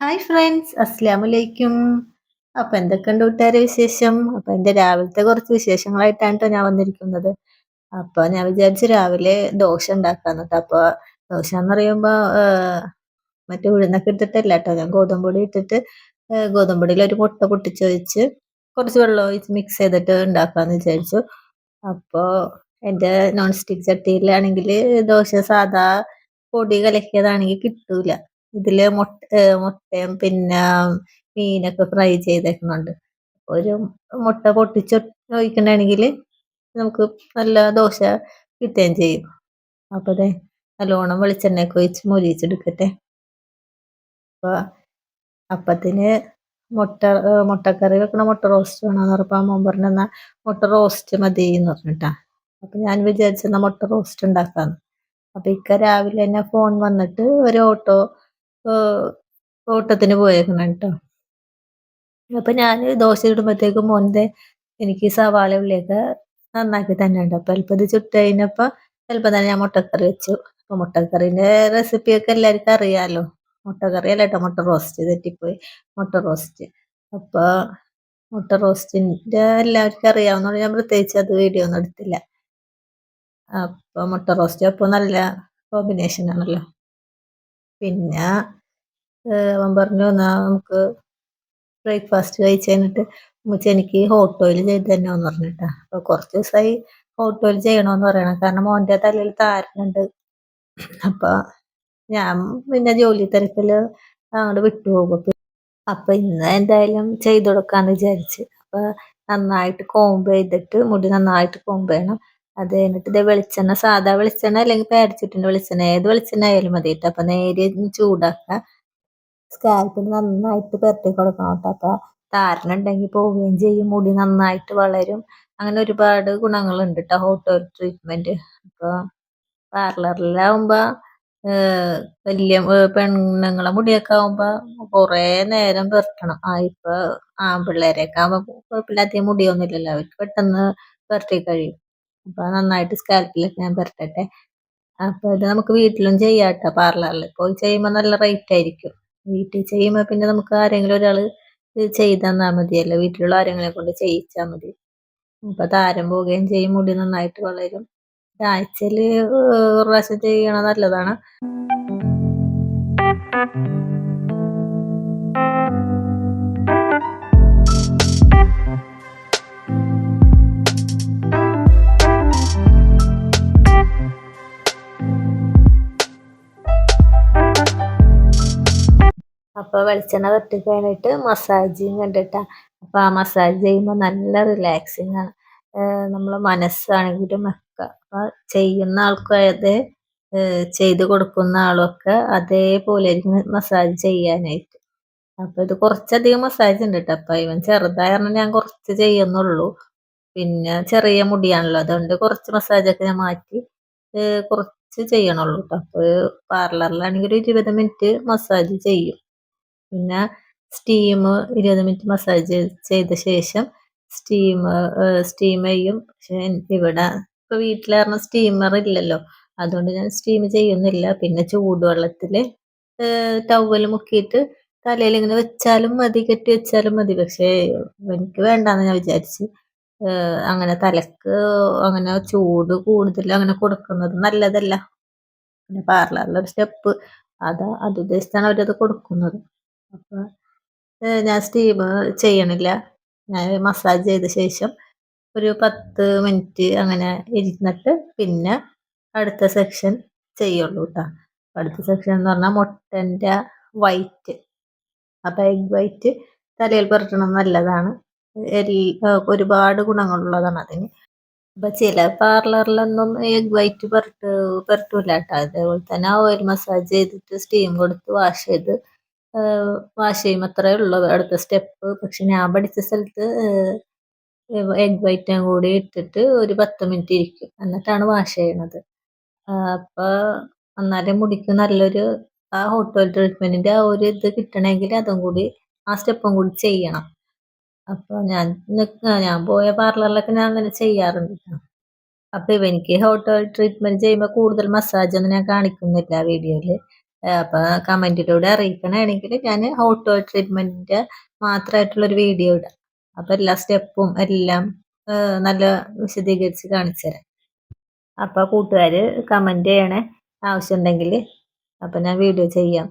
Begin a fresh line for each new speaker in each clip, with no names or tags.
Hi friends അസ്സാം വലൈക്കും അപ്പം എന്തൊക്കെയുണ്ട് കൂട്ടുകാരെ വിശേഷം? അപ്പം എന്റെ രാവിലത്തെ കുറച്ച് വിശേഷങ്ങളായിട്ടാണ് കേട്ടോ ഞാൻ വന്നിരിക്കുന്നത്. അപ്പോൾ ഞാൻ വിചാരിച്ചു രാവിലെ ദോശ ഉണ്ടാക്കാന്ന് കേട്ടോ അപ്പോൾ ദോശ എന്ന് പറയുമ്പോൾ മറ്റേ ഉഴുന്നൊക്കെ ഇട്ടിട്ടല്ല കേട്ടോ ഞാൻ ഗോതമ്പൊടി ഇട്ടിട്ട് ഗോതമ്പൊടിയിൽ ഒരു മുട്ട പൊട്ടിച്ച് വെച്ച് കുറച്ച് വെള്ളം ഒഴിച്ച് മിക്സ് ചെയ്തിട്ട് ഉണ്ടാക്കാമെന്ന് വിചാരിച്ചു. അപ്പോൾ എന്റെ നോൺ സ്റ്റിക്ക് ചട്ടിയിലാണെങ്കിൽ ദോശ സാധാ പൊടി കലക്കിയതാണെങ്കിൽ കിട്ടൂല. ഇതിൽ മുട്ട മുട്ടയും പിന്നെ മീനൊക്കെ ഫ്രൈ ചെയ്തേക്കുന്നുണ്ട്. ഒരു മുട്ട പൊട്ടിച്ച് ഒഴിക്കണമെങ്കിൽ നമുക്ക് നല്ല ദോശ കിട്ടുകയും ചെയ്യും. അപ്പോൾ അതെ നല്ലോണം വെളിച്ചെണ്ണയൊക്കെ ഒഴിച്ച് മൊരിയിച്ചെടുക്കട്ടെ. അപ്പോൾ അപ്പത്തിന് മുട്ട മുട്ടക്കറി വെക്കണ മുട്ട റോസ്റ്റ് വേണമെന്ന് പറഞ്ഞപ്പോൾ അമ്മ പറഞ്ഞ മുട്ട റോസ്റ്റ് മതി എന്ന് പറഞ്ഞിട്ടാ അപ്പം ഞാൻ വിചാരിച്ചെന്നാ മുട്ട റോസ്റ്റ് ഉണ്ടാക്കാന്ന്. അപ്പം ഇക്ക രാവിലെ തന്നെ ഫോൺ വന്നിട്ട് ഒരു ഓട്ടോ ഓട്ടത്തിന് പോയേക്കണം കേട്ടോ അപ്പൊ ഞാൻ ദോശ ഇടുമ്പോഴത്തേക്കും മോന്റെ എനിക്ക് സവാള ഉള്ളിയൊക്കെ നന്നാക്കി തന്നെ ഉണ്ട് അപ്പൊ അല്പം ഇത് ചുട്ട് കഴിഞ്ഞപ്പോൾ ചിലപ്പോൾ തന്നെ ഞാൻ മുട്ടക്കറി വെച്ചു. അപ്പൊ മുട്ടക്കറിന്റെ റെസിപ്പിയൊക്കെ എല്ലാവർക്കും അറിയാലോ. മുട്ടക്കറി അല്ല കേട്ടോ മുട്ട റോസ്റ്റ് തെറ്റിപ്പോയി. മുട്ട റോസ്റ്റ്. അപ്പോൾ മുട്ട റോസ്റ്റിന്റെ എല്ലാവർക്കും അറിയാവുന്നോ ഞാൻ പ്രത്യേകിച്ച് അത് വീഡിയോ ഒന്നും എടുത്തില്ല. അപ്പോൾ മുട്ട റോസ്റ്റ് അപ്പോൾ നല്ല കോമ്പിനേഷൻ ആണല്ലോ പിന്നെ അവൻ പറഞ്ഞു എന്നാൽ നമുക്ക് ബ്രേക്ക്ഫാസ്റ്റ് കഴിച്ച് കഴിഞ്ഞിട്ട് ഉമ്മച്ചി എനിക്ക് ഹോട്ട് ഓയിൽ ചെയ്ത് തന്നെയെന്ന് പറഞ്ഞിട്ടാ. അപ്പോൾ കുറച്ച് ദിവസമായി ഹോട്ട് ഓയിൽ ചെയ്യണമെന്ന് പറയണം. കാരണം മോന്റെ തലയിൽ താരനുണ്ട്. അപ്പോൾ ഞാൻ പിന്നെ ജോലി തിരക്കിൽ അങ്ങോട്ട് വിട്ടുപോകും. അപ്പോൾ ഇന്ന് എന്തായാലും ചെയ്ത് കൊടുക്കാമെന്ന് വിചാരിച്ച്. അപ്പോൾ നന്നായിട്ട് കോമ്പ് ചെയ്തിട്ട് മുടി നന്നായിട്ട് കോമ്പ് ചെയ്യണം. അത് കഴിഞ്ഞിട്ട് ഇതേ വെളിച്ചെണ്ണ സാധാ വെളിച്ചെണ്ണ അല്ലെങ്കിൽ പേരച്ചിട്ടിന്റെ വെളിച്ചെണ്ണ ഏത് വെളിച്ചെണ്ണ ആയാലും മതി കേട്ടോ അപ്പം നേരെ ചൂടാക്കുക സ്കാൽപ്പിൽ നന്നായിട്ട് പുരട്ടി കൊടുക്കണം കേട്ടോ. അപ്പോൾ താരനുണ്ടെങ്കിൽ പോവുകയും ചെയ്യും. മുടി നന്നായിട്ട് വളരും. അങ്ങനെ ഒരുപാട് ഗുണങ്ങളുണ്ട് കേട്ടോ ഹോട്ട് ഓയിൽ ട്രീറ്റ്മെന്റ് അപ്പോൾ പാർലറിലാവുമ്പോൾ വലിയ പെണ്ണുങ്ങളെ മുടിയൊക്കെ ആവുമ്പോൾ കുറേ നേരം പെരട്ടണം. ആ ഇപ്പോൾ ആൺപിള്ളേരെയൊക്കെ ആകുമ്പോൾ കുഴപ്പമില്ലാത്ത മുടിയൊന്നുമില്ലല്ലോ. അവർക്ക് പെട്ടെന്ന് പെരട്ടി കഴിയും. അപ്പോൾ നന്നായിട്ട് സ്കാൽപ്പിലൊക്കെ ഞാൻ പെരട്ടട്ടെ. അപ്പോൾ ഇത് നമുക്ക് വീട്ടിലും ചെയ്യാം കേട്ടോ പാർലറിൽ പോയി ചെയ്യുമ്പോൾ നല്ല റേറ്റ് ആയിരിക്കും. വീട്ടിൽ ചെയ്യുമ്പോൾ പിന്നെ നമുക്ക് ആരെങ്കിലും ഒരാൾ ചെയ്ത് തന്നാൽ മതിയല്ലോ. വീട്ടിലുള്ള ആരെങ്കിലും കൊണ്ട് ചെയ്യിച്ചാൽ മതി. അപ്പോൾ താരം പോവുകയും ചെയ്യും. മുടി നന്നായിട്ട് വളരും. ആഴ്ചയിൽ ഒരു പ്രാവശ്യം ചെയ്യണ നല്ലതാണ്. അപ്പോൾ വെളിച്ചെണ്ണ തട്ടി കഴിഞ്ഞിട്ട് മസാജിങ് കണ്ടിട്ടാ. അപ്പോൾ ആ മസാജ് ചെയ്യുമ്പോൾ നല്ല റിലാക്സിങ് ആണ്. നമ്മളെ മനസ്സാണെങ്കിലും ഒക്കെ. അപ്പോൾ ചെയ്യുന്ന ആൾക്കും അത് ചെയ്ത് കൊടുക്കുന്ന ആളൊക്കെ അതേപോലെ മസാജ് ചെയ്യാനായിട്ട്. അപ്പോൾ ഇത് കുറച്ചധികം മസാജ് ഉണ്ട് കേട്ടോ അപ്പോൾ ഇവൻ ചെറുതായ ഞാൻ കുറച്ച് ചെയ്യുന്നുള്ളൂ. പിന്നെ ചെറിയ മുടിയാണല്ലോ. അതുകൊണ്ട് കുറച്ച് മസാജൊക്കെ ഞാൻ മാറ്റി കുറച്ച് ചെയ്യണുള്ളൂ കേട്ടോ അപ്പോൾ പാർലറിലാണെങ്കിൽ ഒരു ഇരുപത് മിനിറ്റ് മസാജ് ചെയ്യും. പിന്നെ സ്റ്റീം ഇരുപത് മിനിറ്റ് മസാജ് ചെയ്ത ശേഷം സ്റ്റീം സ്റ്റീം ചെയ്യും. പക്ഷെ ഇവിടെ ഇപ്പോൾ വീട്ടിൽ സ്റ്റീമർ ഇല്ലല്ലോ. അതുകൊണ്ട് ഞാൻ സ്റ്റീം ചെയ്യുന്നില്ല. പിന്നെ ചൂടുവെള്ളത്തിൽ ടവൽ മുക്കിയിട്ട് തലയിൽ ഇങ്ങനെ വെച്ചാലും മതി കെട്ടി വെച്ചാലും മതി. പക്ഷേ എനിക്ക് വേണ്ടാന്ന് ഞാൻ വിചാരിച്ച് അങ്ങനെ തലക്ക് അങ്ങനെ ചൂട് കൂടുതൽ അങ്ങനെ കൊടുക്കുന്നത് നല്ലതല്ല. പിന്നെ പാർലറിലൊരു സ്റ്റെപ്പ്. അതാ അത് ഉദ്ദേശിച്ചാണ് അവരത് കൊടുക്കുന്നത്. അപ്പോൾ ഞാൻ സ്റ്റീം ചെയ്യണില്ല. ഞാൻ മസാജ് ചെയ്ത ശേഷം ഒരു പത്ത് മിനിറ്റ് അങ്ങനെ ഇരുന്നിട്ട് പിന്നെ അടുത്ത സെക്ഷൻ ചെയ്യുള്ളൂ കേട്ടോ അടുത്ത സെക്ഷൻ എന്ന് പറഞ്ഞാൽ മുട്ടന്റെ വൈറ്റ് അപ്പം എഗ് വൈറ്റ് തലയിൽ പുരട്ടണം നല്ലതാണ്. ഒരുപാട് ഗുണങ്ങളുള്ളതാണ് അതിന്. അപ്പം ചില പാർലറിലൊന്നും എഗ് വൈറ്റ് പുരട്ട് പുരട്ടൂല കേട്ടോ അതേപോലെ തന്നെ ഓയിൽ മസാജ് ചെയ്തിട്ട് സ്റ്റീം കൊടുത്ത് വാഷ് ചെയ്ത് വാഷ് അത്രേ ഉള്ളൂ. അടുത്ത സ്റ്റെപ്പ് പക്ഷെ ഞാൻ പഠിച്ച സ്ഥലത്ത് എഗ് വൈറ്റും കൂടി ഇട്ടിട്ട് ഒരു പത്ത് മിനിറ്റ് ഇരിക്കും. എന്നിട്ടാണ് വാഷ് ചെയ്യണത്. അപ്പോൾ എന്നാലേ മുടിക്ക് നല്ലൊരു ആ ഹോട്ട് ട്രീറ്റ്മെന്റിന്റെ ആ ഒരു ഇത് കിട്ടണമെങ്കിൽ അതും കൂടി ആ സ്റ്റെപ്പും കൂടി ചെയ്യണം. അപ്പോൾ ഞാൻ ഞാൻ പോയ പാർലറിലൊക്കെ ഞാൻ അങ്ങനെ ചെയ്യാറുണ്ട്. അപ്പോൾ ഇവനിക്ക് ഹോട്ട് ഓയിൽ ട്രീറ്റ്മെന്റ് ചെയ്യുമ്പോൾ കൂടുതൽ മസാജ് ഒന്നും ഞാൻ കാണിക്കുന്നില്ല വീഡിയോയിൽ അപ്പോൾ കമന്റിലൂടെ അറിയിക്കണമെങ്കിൽ ഞാൻ ഓട്ടോ മാത്രമായിട്ടുള്ള ഒരു വീഡിയോ ഇടാം. അപ്പൊ എല്ലാ സ്റ്റെപ്പും എല്ലാം നല്ല വിശദീകരിച്ച് കാണിച്ചു തരാം. അപ്പോൾ കൂട്ടുകാർ കമന്റ് ചെയ്യണേ ആവശ്യമുണ്ടെങ്കിൽ അപ്പൊ ഞാൻ വീഡിയോ ചെയ്യാം.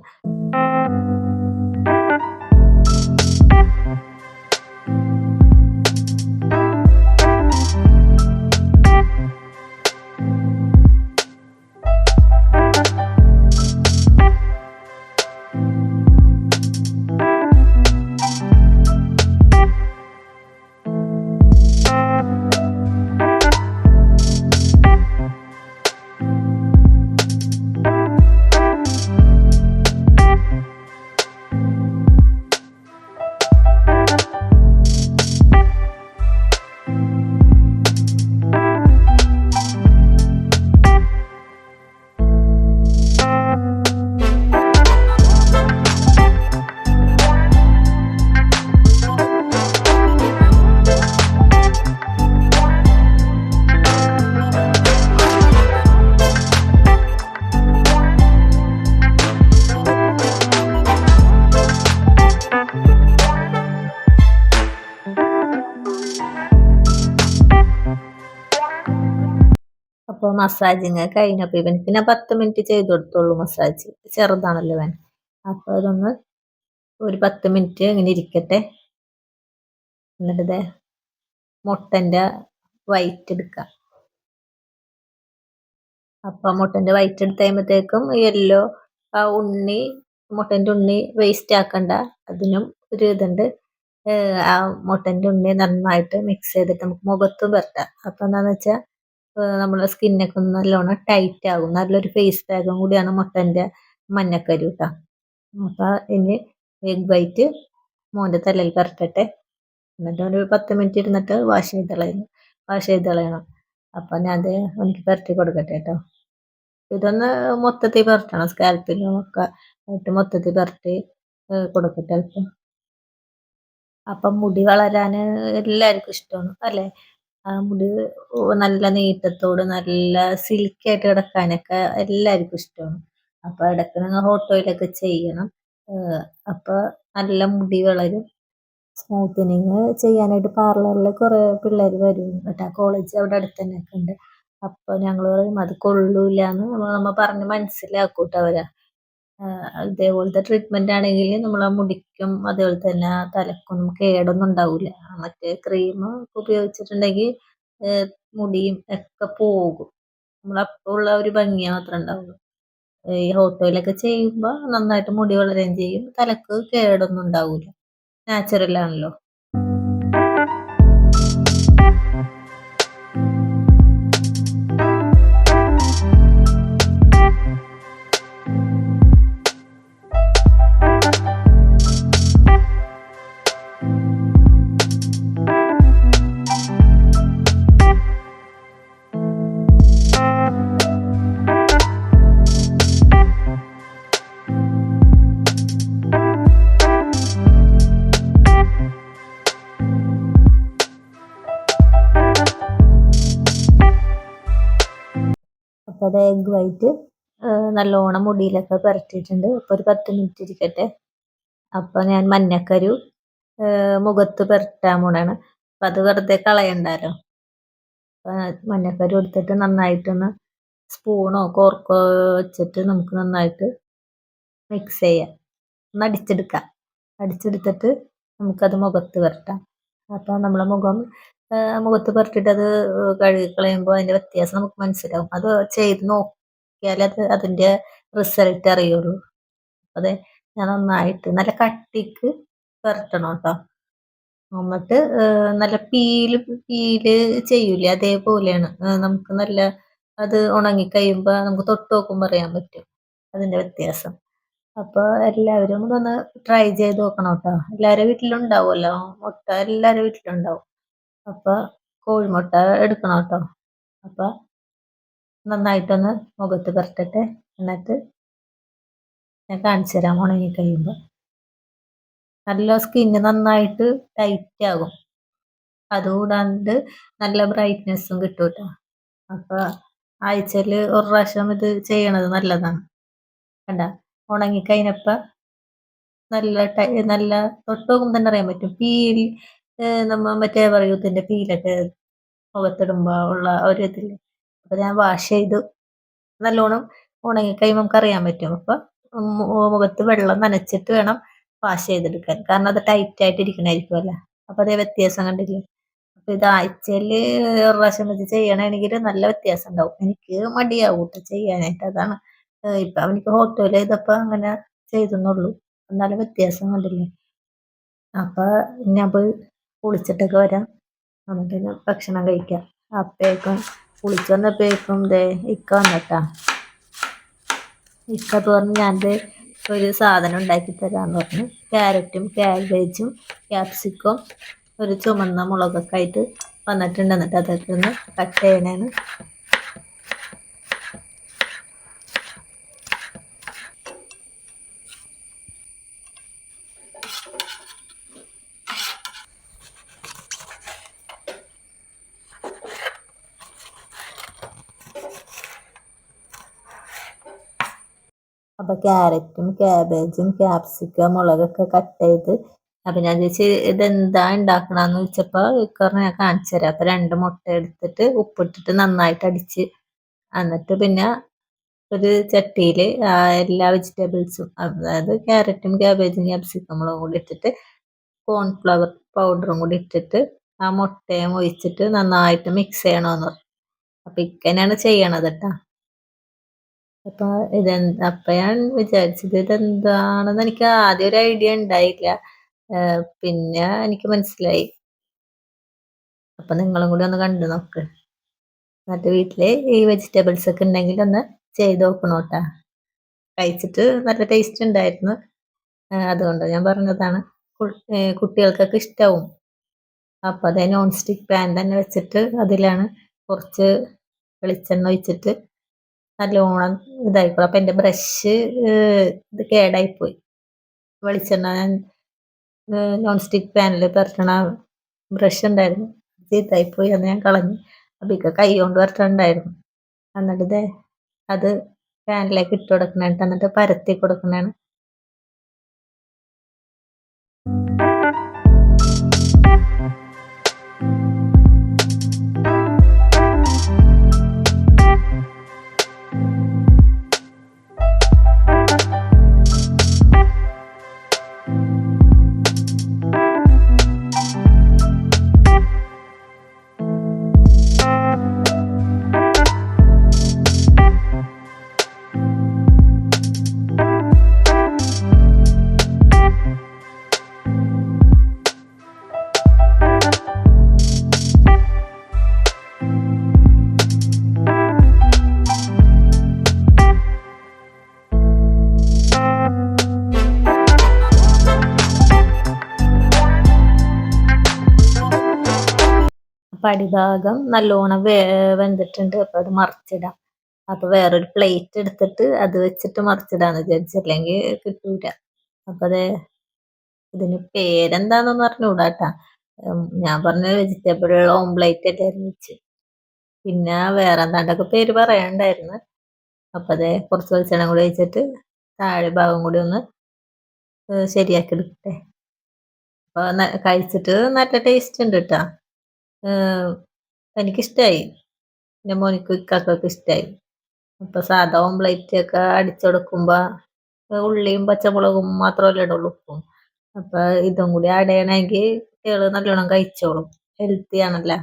മസാജിങ് കഴിഞ്ഞപ്പോൾ ഇവൻ പിന്നെ പത്ത് മിനിറ്റ് ചെയ്ത് കൊടുത്തോളൂ മസാജ്. ചെറുതാണല്ലോ ഇവൻ. അപ്പോൾ അതൊന്ന് ഒരു പത്ത് മിനിറ്റ് ഇങ്ങനെ ഇരിക്കട്ടെ. എന്നിട്ട് ഇതേ മുട്ടന്റെ വൈറ്റ് എടുക്കുക അപ്പോൾ മുട്ടന്റെ വൈറ്റ് എടുത്ത് കഴിയുമ്പോഴത്തേക്കും യെല്ലോ ആ ഉണ്ണി മുട്ടന്റെ ഉണ്ണി വേസ്റ്റ് ആക്കണ്ട. അതിനും ഒരു ഇതുണ്ട്. ആ മുട്ടന്റെ ഉണ്ണി നന്നായിട്ട് മിക്സ് ചെയ്തിട്ട് നമുക്ക് മുഖത്തും പുരട്ടാം അപ്പോൾ എന്താണെന്ന് വെച്ചാൽ നമ്മളെ സ്കിന്നൊക്കെ ഒന്ന് നല്ലോണം ടൈറ്റ് ആകും. നല്ലൊരു ഫേസ് പാക്കും കൂടിയാണ് മുട്ടന്റെ മഞ്ഞക്കരി കേട്ടോ അപ്പോൾ ഇനി എഗ് വൈറ്റ് മോന്റെ തലയിൽ പരട്ടട്ടെ. എന്നിട്ട് ഒരു പത്ത് മിനിറ്റ് ഇരുന്നിട്ട് വാഷ് ചെയ്ത് കളയുന്നു. വാഷ് ചെയ്ത് കളയണം. അപ്പം ഞാൻ അത് എനിക്ക് പരട്ടി കൊടുക്കട്ടെ കേട്ടോ ഇതൊന്ന് മൊത്തത്തിൽ പരട്ടണം. സ്കാൽപ്പിലും ഒക്കെ ആയിട്ട് മൊത്തത്തിൽ പരട്ടി കൊടുക്കട്ടെ അല്പം. അപ്പം മുടി വളരാൻ എല്ലാവർക്കും ഇഷ്ടമാണ് അല്ലേ? ആ മുടി നല്ല നീട്ടത്തോട് നല്ല സിൽക്കി ആയിട്ട് കിടക്കാനൊക്കെ എല്ലാവർക്കും ഇഷ്ടമാണ്. അപ്പോൾ ഇടയ്ക്ക് നിങ്ങൾ ഹോട്ട് ഓയിലൊക്കെ ചെയ്യണം. അപ്പോൾ നല്ല മുടി വളരും. സ്മൂത്തനിങ് ചെയ്യാനായിട്ട് പാർലറിൽ കുറേ പിള്ളേർ വരും കേട്ടോ. കോളേജ് അവിടെ അടുത്ത് തന്നെ ഒക്കെ ഉണ്ട്. അപ്പോൾ ഞങ്ങൾ പറയും അത് കൊള്ളൂല എന്ന് നമ്മൾ പറഞ്ഞ് മനസ്സിലാക്കൂട്ടവരാ ഇതേപോലത്തെ ട്രീറ്റ്മെന്റ് ആണെങ്കിൽ നമ്മളെ മുടിക്കും അതേപോലെ തന്നെ തലക്കൊന്നും കേടൊന്നും ഉണ്ടാവില്ല മറ്റേ ക്രീം ഉപയോഗിച്ചിട്ടുണ്ടെങ്കിൽ മുടിയും ഒക്കെ പോകും. നമ്മളപ്പോൾ ഉള്ള ഒരു ഭംഗി മാത്രമേ ഉണ്ടാവുള്ളൂ. ഈ ഹോട്ട് ചെയ്യുമ്പോൾ നന്നായിട്ട് മുടി വളരുകയും ചെയ്യും. തലക്ക് കേടൊന്നും ഉണ്ടാവില്ല നാച്ചുറൽ ആണല്ലോ. അത് എഗ് വൈറ്റ് നല്ലോണം മുടിയിലൊക്കെ പുരട്ടിയിട്ടുണ്ട്. അപ്പോൾ ഒരു പത്ത് മിനിറ്റ് ഇരിക്കട്ടെ. അപ്പോൾ ഞാൻ മഞ്ഞക്കരു മുഖത്ത് പുരട്ടാൻ പോണാണ്. അപ്പം അത് വെറുതെ കളയണ്ടല്ലോ മഞ്ഞക്കരു എടുത്തിട്ട് നന്നായിട്ടൊന്ന് സ്പൂണോ കോർക്കോ വെച്ചിട്ട് നമുക്ക് നന്നായിട്ട് മിക്സ് ചെയ്യാം. ഒന്ന് അടിച്ചെടുക്കാം. അടിച്ചെടുത്തിട്ട് നമുക്കത് മുഖത്ത് പുരട്ടാം. അപ്പോൾ നമ്മളെ മുഖം മുഖത്ത് പുരട്ടിയിട്ട് അത് കഴുകി കളയുമ്പോൾ അതിന്റെ വ്യത്യാസം നമുക്ക് മനസ്സിലാവും. അത് ചെയ്ത് നോക്കിയാലേ അത് അതിന്റെ റിസൾട്ട് അറിയുള്ളൂ. അതെ ഞാൻ നന്നായിട്ട് നല്ല കട്ടിക്ക് പുരട്ടണം കേട്ടോ എന്നിട്ട് നല്ല പീൽ പീൽ ചെയ്യൂലേ? അതേപോലെയാണ്. നമുക്ക് നല്ല അത് ഉണങ്ങി കഴിയുമ്പോൾ നമുക്ക് തൊട്ട് നോക്കുമ്പോൾ അറിയാൻ പറ്റും അതിന്റെ വ്യത്യാസം. അപ്പോൾ എല്ലാവരും ഒന്ന് ട്രൈ ചെയ്ത് നോക്കണം കേട്ടോ എല്ലാവരുടെ വീട്ടിലുണ്ടാവുമല്ലോ മുട്ട എല്ലാവരുടെ വീട്ടിലുണ്ടാവും അപ്പോൾ കോഴിമുട്ട എടുക്കണം കേട്ടോ. അപ്പോൾ നന്നായിട്ടൊന്ന് മുഖത്ത് പുരട്ടട്ടെ. എന്നിട്ട് ഞാൻ കാണിച്ചു തരാം ഉണങ്ങി കഴിയുമ്പോൾ നല്ല സ്കിന്ന് നന്നായിട്ട് ടൈറ്റ് ആകും. അതുകൂടാണ്ട് നല്ല ബ്രൈറ്റ്നെസ്സും കിട്ടും കേട്ടോ. അപ്പോൾ ആഴ്ചയിൽ ഒരു പ്രാവശ്യം ഇത് ചെയ്യണത് നല്ലതാണ്. കണ്ട? ഉണങ്ങിക്കഴിഞ്ഞപ്പോൾ നല്ല ടൈ നല്ല തൊട്ട് തന്നെ അറിയാൻ പറ്റും. പീൽ നമ്മ മറ്റേ പറയൂത്തിന്റെ പീലൊക്കെ മുഖത്തിടുമ്പോൾ ഉള്ള ഒരു ഇതില്ലേ? അപ്പോൾ ഞാൻ വാഷ് ചെയ്തു നല്ലോണം ഉണങ്ങിക്കഴിയുമ്പോൾ നമുക്ക് അറിയാൻ പറ്റും. അപ്പോൾ മുഖത്ത് വെള്ളം നനച്ചിട്ട് വേണം വാഷ് ചെയ്തെടുക്കാൻ. കാരണം അത് ടൈറ്റ് ആയിട്ട് ഇരിക്കണായിരിക്കുമല്ലോ അപ്പോൾ അതേ വ്യത്യാസം കണ്ടില്ലേ? അപ്പോൾ ഇത് ആഴ്ചയിൽ ഒരു പ്രാവശ്യം വെച്ച് ചെയ്യണമെങ്കിൽ നല്ല വ്യത്യാസം ഉണ്ടാവും. എനിക്ക് മടിയാവും ചെയ്യാനായിട്ട്. അതാണ് ഇപ്പം അവനിക്ക് ഹോട്ടൽ ചെയ്തപ്പോൾ അങ്ങനെ ചെയ്തെന്നുള്ളൂ എന്നാലും വ്യത്യാസം കണ്ടില്ലേ? അപ്പോൾ ഞാൻ പോയി കുളിച്ചിട്ടൊക്കെ വരാം. എന്നിട്ട് ഭക്ഷണം കഴിക്കാം. അപ്പേക്കും കുളിച്ച് വന്നപ്പോഴേക്കും ദേ ഇക്ക വന്നിട്ടാ. ഇക്ക തോന്നി ഞാൻ ഒരു സാധനം ഉണ്ടാക്കി തരാമെന്ന് പറഞ്ഞു. ക്യാരറ്റും കാബേജും ക്യാപ്സിക്കും ഒരു ചുമന്ന മുളകൊക്കെ ആയിട്ട് വന്നിട്ടുണ്ട്. എന്നിട്ട് അതൊക്കെ ഒന്ന് കട്ട് ചെയ്യണേന്ന് അപ്പോൾ ക്യാരറ്റും ക്യാബേജും ക്യാപ്സിക്കം മുളകൊക്കെ കട്ട് ചെയ്ത്. അപ്പം ഞാൻ ചോദിച്ചു ഇതെന്താ ഉണ്ടാക്കണമെന്ന് ചോദിച്ചപ്പോൾ ഇക്കറിന് ഞാൻ കാണിച്ചു തരാം. അപ്പം രണ്ട് മുട്ട എടുത്തിട്ട് ഉപ്പിട്ടിട്ട് നന്നായിട്ട് അടിച്ച്. എന്നിട്ട് പിന്നെ ഒരു ചട്ടിയിൽ എല്ലാ വെജിറ്റബിൾസും അതായത് ക്യാരറ്റും ക്യാബേജും ക്യാപ്സിക്കും മുളകും കൂടി ഇട്ടിട്ട് കോൺഫ്ലവർ പൗഡറും കൂടി ഇട്ടിട്ട് ആ മുട്ടയും ഒഴിച്ചിട്ട് നന്നായിട്ട് മിക്സ് ചെയ്യണമെന്ന് അപ്പം ഇക്കനെയാണ് ചെയ്യണത് കേട്ടോ അപ്പൊ ഇതെന്താ അപ്പൊ ഞാൻ വിചാരിച്ചത് ഇതെന്താണെന്ന് എനിക്ക് ആദ്യം ഒരു ഐഡിയ ഉണ്ടായില്ല. പിന്നെ എനിക്ക് മനസ്സിലായി. അപ്പൊ നിങ്ങളും കൂടി ഒന്ന് കണ്ടു നോക്ക്. എന്നിട്ട് വീട്ടിൽ ഈ വെജിറ്റബിൾസ് ഒക്കെ ഉണ്ടെങ്കിൽ ഒന്ന് ചെയ്ത് നോക്കണോട്ടാ കഴിച്ചിട്ട് നല്ല ടേസ്റ്റ് ഉണ്ടായിരുന്നു. അതുകൊണ്ട് ഞാൻ പറഞ്ഞതാണ് കുട്ടികൾക്കൊക്കെ ഇഷ്ടവും. അപ്പൊ അതേ നോൺ സ്റ്റിക്ക് പാൻ തന്നെ വെച്ചിട്ട് അതിലാണ് കുറച്ച് വെളിച്ചെണ്ണ ഒഴിച്ചിട്ട് നല്ലോണം ഇതായിക്കോളും. അപ്പം എന്റെ ബ്രഷ് ഇത് കേടായിപ്പോയി. വെളിച്ചെണ്ണ ഞാൻ നോൺ സ്റ്റിക്ക് പാനിൽ പരട്ടണ ബ്രഷ് ഉണ്ടായിരുന്നു. ചീത്തായിപ്പോയി അന്ന് ഞാൻ കളഞ്ഞു. അപ്പം ഇക്ക കൈ കൊണ്ട് വരട്ടുണ്ടായിരുന്നു എന്നിട്ട് അത് പാനിലേക്ക് ഇട്ട് കൊടുക്കണേട്ട്. എന്നിട്ട് പരത്തി കൊടുക്കണേണ്. പടിഭാഗം നല്ലോണം വേ വെന്തിട്ടുണ്ട്. അപ്പോൾ അത് മറിച്ചിടാം. അപ്പോൾ വേറൊരു പ്ലേറ്റ് എടുത്തിട്ട് അത് വെച്ചിട്ട് മറിച്ചിടാന്ന് വിചാരിച്ചു. അല്ലെങ്കിൽ കിട്ടൂല. അപ്പോൾ അത് ഇതിന് പേരെന്താണെന്നൊന്നും അറിഞ്ഞൂടാട്ടാ ഞാൻ പറഞ്ഞ വെജിറ്റബിൾ ഓംപ്ലേറ്റ് അല്ലായിരുന്നു വെച്ച് പിന്നെ വേറെ എന്താണ്ടൊക്കെ പേര് പറയണ്ടായിരുന്നു. അപ്പോൾ അതെ കുറച്ച് വെളിച്ചെണ്ണ കൂടി വെച്ചിട്ട് താഴെ ഭാഗം കൂടി ഒന്ന് ശരിയാക്കി എടുക്കട്ടെ. അപ്പോൾ കഴിച്ചിട്ട് നല്ല ടേസ്റ്റ് ഉണ്ട് കേട്ടോ എനിക്കിഷ്ടമായി എന്റെ മോനിക്ക് ഇക്കാക്കൊക്കെ ഇഷ്ടമായി അപ്പോൾ സാധാ ഓംപ്ലേറ്റ് ഒക്കെ അടിച്ചെടുക്കുമ്പോൾ ഉള്ളിയും പച്ചമുളകും മാത്രമല്ലേ ഇടുള്ളൂ ഉപ്പും. അപ്പോൾ ഇതും കൂടി ആഡ് ചെയ്യണമെങ്കിൽ കുട്ടികൾ നല്ലോണം കഴിച്ചോളും. ഹെൽത്തി ആണല്ലോ?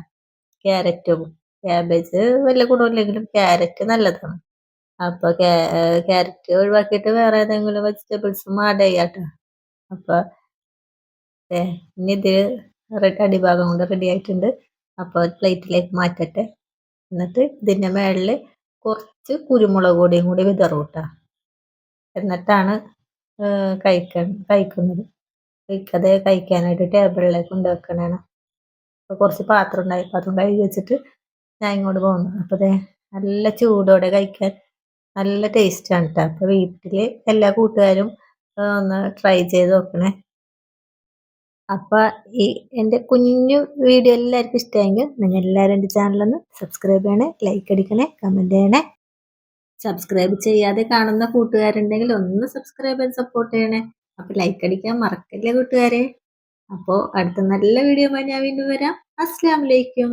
ക്യാരറ്റും ക്യാബേജ് വലിയ ഗുണമില്ലെങ്കിലും ക്യാരറ്റ് നല്ലതാണ്. അപ്പോൾ ക്യാരറ്റ് ഒഴിവാക്കിയിട്ട് വേറെ ഏതെങ്കിലും വെജിറ്റബിൾസും ആഡ് ചെയ്യാട്ടോ അപ്പോൾ ഇനി ഇതിൽ അടിഭാഗം കൊണ്ട് റെഡി ആയിട്ടുണ്ട്. അപ്പോൾ പ്ലേറ്റിലേക്ക് മാറ്റട്ടെ. എന്നിട്ട് ഇതിന്റെ മേളിൽ കുറച്ച് കുരുമുളക് പൊടിയും കൂടി വിതറും കേട്ടോ എന്നിട്ടാണ് കഴിക്കാൻ കഴിക്കുന്നത്. കഴിക്കാതെ കഴിക്കാനായിട്ട് ടേബിളിലേക്ക് ഉണ്ടാക്കണേണ് അപ്പോൾ കുറച്ച് പാത്രം ഉണ്ടായി പാത്രം കഴുകി വെച്ചിട്ട് ഞാൻ ഇങ്ങോട്ട് പോകുന്നു. അപ്പോൾ അതെ നല്ല ചൂടോടെ കഴിക്കാൻ നല്ല ടേസ്റ്റാണ് കേട്ടോ അപ്പോൾ വീട്ടിൽ എല്ലാ കൂട്ടുകാരും ഒന്ന് ട്രൈ ചെയ്ത് നോക്കണേ. അപ്പോൾ ഈ എന്റെ കുഞ്ഞു വീഡിയോ എല്ലാവർക്കും ഇഷ്ടമായെങ്കിൽ നിങ്ങൾ എല്ലാവരും എന്റെ ചാനലൊന്ന് സബ്സ്ക്രൈബ് ചെയ്യണേ ലൈക്ക് അടിക്കണേ കമന്റ് ചെയ്യണേ. സബ്സ്ക്രൈബ് ചെയ്യാതെ കാണുന്ന കൂട്ടുകാരുണ്ടെങ്കിൽ ഒന്ന് സബ്സ്ക്രൈബ് ചെയ്ത് സപ്പോർട്ട് ചെയ്യണേ. അപ്പൊ ലൈക്ക് അടിക്കാൻ മറക്കല്ലേ കൂട്ടുകാരെ? അപ്പോൾ അടുത്ത നല്ല വീഡിയോ ഞാൻ വീണ്ടും വരാം. അസ്സാം വലൈക്കും